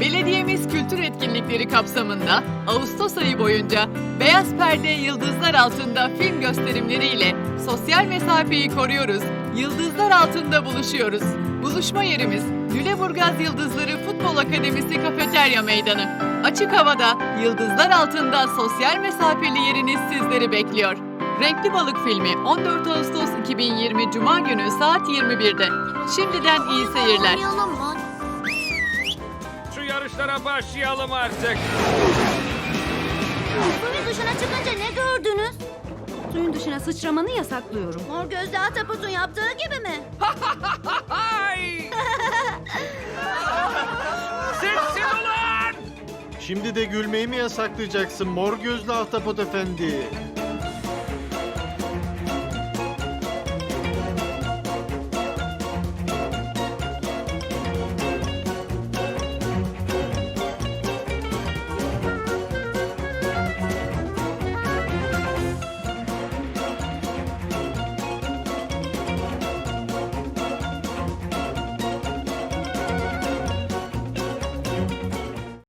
Belediyemiz kültür etkinlikleri kapsamında Ağustos ayı boyunca Beyaz Perde Yıldızlar Altında film gösterimleriyle sosyal mesafeyi koruyoruz, yıldızlar altında buluşuyoruz. Buluşma yerimiz Lüleburgaz Yıldızları Futbol Akademisi Kafeterya Meydanı. Açık havada, yıldızlar altında sosyal mesafeli yeriniz sizleri bekliyor. Renkli Balık filmi 14 Ağustos 2020 Cuma günü saat 21'de. Şimdiden iyi seyirler. Yarışlara başlayalım artık. Suyun dışına çıkınca ne gördünüz? Suyun dışına sıçramanı yasaklıyorum. Mor gözlü Ataput'un yaptığı gibi mi? Ay! Sessiz olun! Şimdi de gülmeyi mi yasaklayacaksın mor gözlü ahtapot efendi?